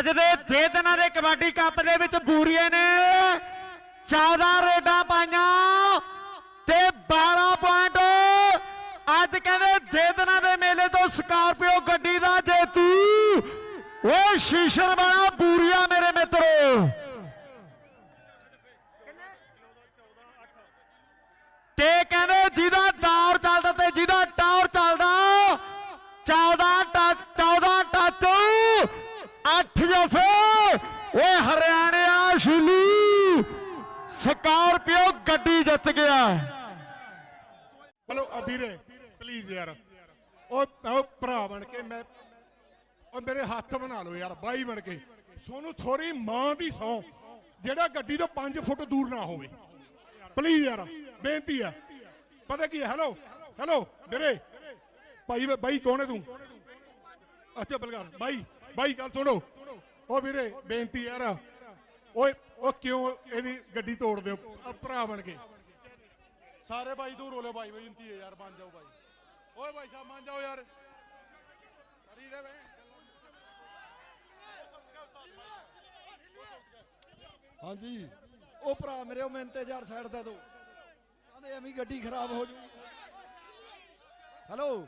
ਅੱਜ ਦੇ ਦੇ ਦਿਨਾਂ ਦੇ ਕਬੱਡੀ ਕੱਪ ਦੇ ਵਿੱਚ ਬੂਰੀਏ ਨੇ 14 ਰੇਡਾਂ ਪਾਈਆਂ ਤੇ 12 ਪੁਆਇੰਟ ਅੱਜ ਕਹਿੰਦੇ ਦੇ ਦਿਨਾਂ ਦੇ ਮੇਲੇ ਤੋਂ ਸਕਾਰਪੀਓ ਗੱਡੀ ਦਾ ਜੇਤੂ। ਓਏ ਸ਼ੀਸ਼ਰ ਵਾਲਾ ਬੂਰੀਆ ਮੇਰੇ ਮਿੱਤਰੋ। ਤੇ ਕਹਿੰਦੇ ਓਏ ਹਰਿਆਣਿਆ, ਸ਼ਿਲੂ, ਸਕਾਰਪੀਓ, ਗੱਡੀ ਜਿੱਤ ਗਿਆ। ਹਲੋ ਆ ਪਲੀਜ਼ ਯਾਰ। ਉਹ ਭਰਾ ਬਣ ਕੇ ਮੈਂ, ਉਹ ਮੇਰੇ ਹੱਥ ਬਣਾ ਲਓ ਯਾਰ, ਬਾਈ ਬਣ ਕੇ। ਸੋਨੂੰ ਥੋੜੀ ਮਾਂ ਦੀ ਸੌ, ਜਿਹੜਾ ਗੱਡੀ ਤੋਂ 5 ਫੁੱਟ ਦੂਰ ਨਾ ਹੋਵੇ। ਪਲੀਜ਼ ਯਾਰ, ਬੇਨਤੀ ਆ। ਪਤਾ ਕੀ ਹੈ ਹੈਲੋ ਹੈਲੋ ਵੀਰੇ। ਭਾਈ, ਬਾਈ ਕੌਣ ਹੈ ਤੂੰ? ਅੱਛਾ, ਬਲਕਾਰ, ਬਾਈ ਬਾਈ, ਗੱਲ ਸੁਣੋ। ਉਹ ਵੀਰੇ ਬੇਨਤੀ ਯਾਰ। ਓਏ ਉਹ ਕਿਉਂ ਇਹਦੀ ਗੱਡੀ ਤੋੜਦੇ ਹੋ ਆ ਭਰਾ ਬਣ ਕੇ। ਸਾਰੇ ਭਾਈ ਦੂਰ ਹੋ ਲੈ ਭਾਈ ਬੇਨਤੀ ਹੈ ਯਾਰ ਮੰਨ ਜਾਓ ਭਾਈ ਓਏ ਭਾਈ ਸਾਹਿਬ ਮੰਨ ਜਾਓ ਯਾਰ। ਕਰੀ ਰੇ ਬੇ ਹਾਂਜੀ। ਉਹ ਭਰਾ ਮੇਰੇ ਉਹ ਮੈਨੂੰ ਤੇ ਯਾਰ ਸਾਈਡ ਦੇ ਦੋ। ਕਹਿੰਦੇ ਐਵੇਂ ਗੱਡੀ ਖਰਾਬ ਹੋ ਜੂ। ਹੈਲੋ।